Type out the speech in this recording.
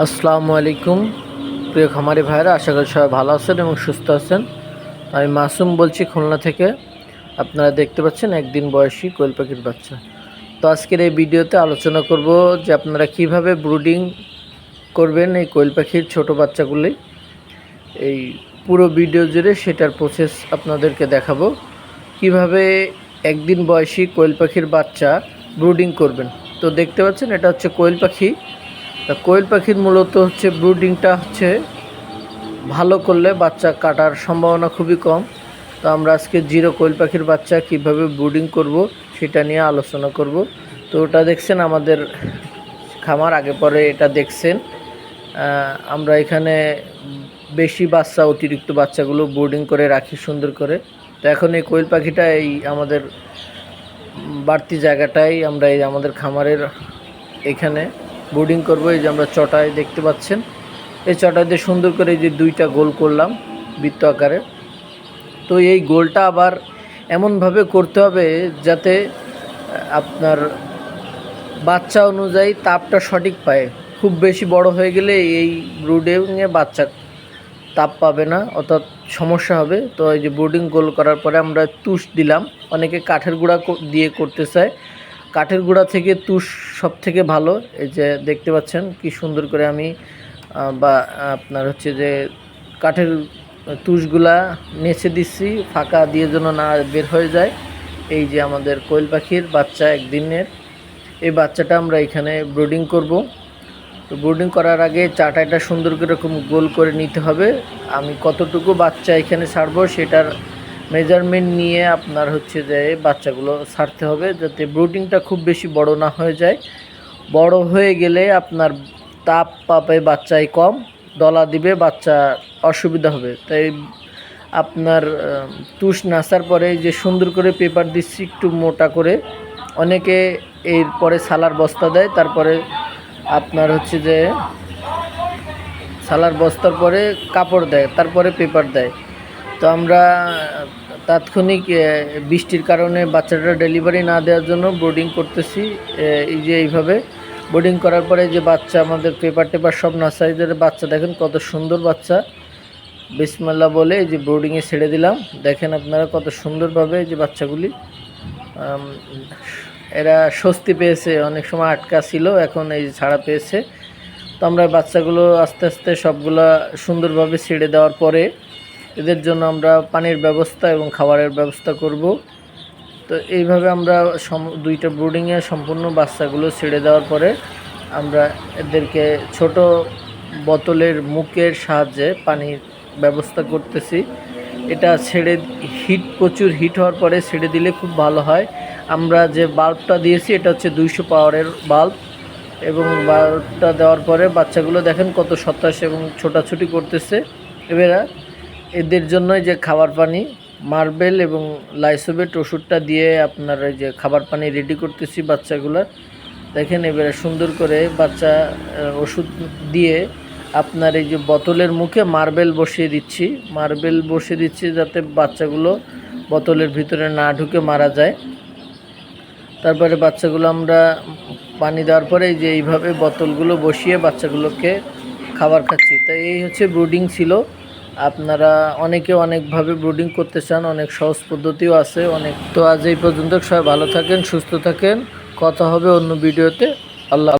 আসসালামু আলাইকুম। প্রিয় খামারি ভাইরা আশা করি সবাই ভালো আছেন এবং সুস্থ আছেন। আমি মাসুম বলছি খুলনা থেকে। আপনারা দেখতে পাচ্ছেন একদিন বয়সী কোয়েল পাখির বাচ্চা। তো আজকের এই ভিডিওতে আলোচনা করব যে আপনারা কীভাবে ব্রুডিং করবেন এই কোয়েল পাখির ছোট বাচ্চাগুলি। এই পুরো ভিডিও জুড়ে সেটার প্রসেস আপনাদেরকে দেখাবো। কীভাবে একদিন বয়সী কোয়েল পাখির বাচ্চা ব্রুডিং করবেন। তো দেখতে পাচ্ছেন, এটা হচ্ছে কোয়েল পাখি। তা কোয়েল পাখির মূলত হচ্ছে ব্রুডিংটা হচ্ছে ভালো করলে বাচ্চা কাটার সম্ভাবনা খুবই কম। তো আমরা আজকে জিরো কোয়েল পাখির বাচ্চা কীভাবে ব্রুডিং করব সেটা নিয়ে আলোচনা করব। তো ওটা দেখছেন আমাদের খামার, আগে পরে এটা দেখছেন। আমরা এখানে বেশি বাচ্চা, অতিরিক্ত বাচ্চাগুলো বোর্ডিং করে রাখি সুন্দর করে। তো এখন এই কোয়েল পাখিটা এই আমাদের বাড়তি জায়গাটাই আমরা এই আমাদের খামারের এখানে বোর্ডিং করব, এই যে আমরা চটায় দেখতে পাচ্ছেন। এই দিয়ে সুন্দর করে এই যে দুইটা গোল করলাম বৃত্ত আকারে। তো এই গোলটা আবার এমনভাবে করতে হবে যাতে আপনার বাচ্চা অনুযায়ী তাপটা সঠিক পায়। খুব বেশি বড় হয়ে গেলে এই ব্রুডিংয়ে বাচ্চা তাপ পাবে না, অর্থাৎ সমস্যা হবে। তো এই যে বোর্ডিং গোল করার পরে আমরা তুষ দিলাম। অনেকে কাঠের গুঁড়া দিয়ে করতে চায়। কাঠের গুঁড়া থেকে তুষ সব থেকে ভালো। এই যে দেখতে পাচ্ছেন কি সুন্দর করে আমি বা, আপনার হচ্ছে যে কাঠের তুষগুলা নেচে দিচ্ছি, ফাঁকা দিয়ে যেন না বের হয়ে যায়। এই যে আমাদের কোয়েল পাখির বাচ্চা একদিনের। এই বাচ্চাটা আমরা এখানে ব্রুডিং করব। তো ব্রুডিং করার আগে চাটাইটা সুন্দর করে গোল করে নিতে হবে। আমি কতটুকু বাচ্চা এখানে ছাড়বো সেটার মেজারমেন্ট নিয়ে আপনার হচ্ছে যে বাচ্চাগুলো ছাড়তে হবে যাতে ব্রুডিংটা খুব বেশি বড় না হয়ে যায়। বড় হয়ে গেলে আপনার তাপ পাবে বাচ্চায় কম, দলা দিবে, বাচ্চা অসুবিধা হবে। তাই আপনার তুষ নাচার পরে যে সুন্দর করে পেপার দিচ্ছি একটু মোটা করে। অনেকে এরপরে সালার বস্তা দেয়, তারপরে আপনার হচ্ছে যে সালার বস্তার পরে কাপড় দেয়, তারপরে পেপার দেয়। তো আমরা তাৎক্ষণিক বৃষ্টির কারণে বাচ্চাটা ডেলিভারি না দেওয়ার জন্য বোর্ডিং করতেছি। এই যে এইভাবে বোর্ডিং করার পরে যে বাচ্চা, আমাদের পেপার টেপার সব নার্সারিদের বাচ্চা, দেখেন কত সুন্দর বাচ্চা। বিসমাল্লা বলে এই যে বোর্ডিংয়ে ছেড়ে দিলাম। দেখেন আপনারা কত সুন্দরভাবে যে বাচ্চাগুলি এরা স্বস্তি পেয়েছে, অনেক সময় আটকা ছিল, এখন এই ছাড়া পেয়েছে। তো আমরা বাচ্চাগুলো আস্তে আস্তে সবগুলা সুন্দরভাবে ছেড়ে দেওয়ার পরে এদের জন্য আমরা পানির ব্যবস্থা এবং খাবারের ব্যবস্থা করব। তো এইভাবে আমরা দুইটা ব্রুডিংয়ে সম্পূর্ণ বাচ্চাগুলো ছেড়ে দেওয়ার পরে আমরা এদেরকে ছোট বোতলের মুখের সাহায্যে পানির ব্যবস্থা করতেছি। এটা ছেড়ে হিট, প্রচুর হিট হওয়ার পরে ছেড়ে দিলে খুব ভালো হয়। আমরা যে বাল্বটা দিয়েছি, এটা হচ্ছে দুইশো পাওয়ারের বাল্ব এবং বাল্বটা দেওয়ার পরে বাচ্চাগুলো দেখেন কত সতাশ এবং ছোটাছুটি করতেছে। এবারে এদের জন্যই যে খাবার পানি, মার্বেল এবং লাইসোবেট ওষুধটা দিয়ে আপনার এই যে খাবার পানি রেডি করতেছি বাচ্চাগুলোর দেখেন এবারে সুন্দর করে বাচ্চা ওষুধ দিয়ে আপনার এই যে বোতলের মুখে মার্বেল বসিয়ে দিচ্ছি। মার্বেল বসিয়ে দিচ্ছি যাতে বাচ্চাগুলো বোতলের ভিতরে না ঢুকে মারা যায়। তারপরে বাচ্চাগুলো আমরা পানি দেওয়ার পরে যে এইভাবে বোতলগুলো বসিয়ে বাচ্চাগুলোকে খাবার খাচ্ছি। তাই এই হচ্ছে ব্রুডিং ছিল। আপনারা অনেকে অনেকভাবে ব্রুডিং করতে চান, অনেক সহজ পদ্ধতিও আছে। অনেক তো আজ এই পর্যন্ত সবাই ভালো থাকেন, সুস্থ থাকেন। কথা হবে অন্য ভিডিওতে। আল্লাহ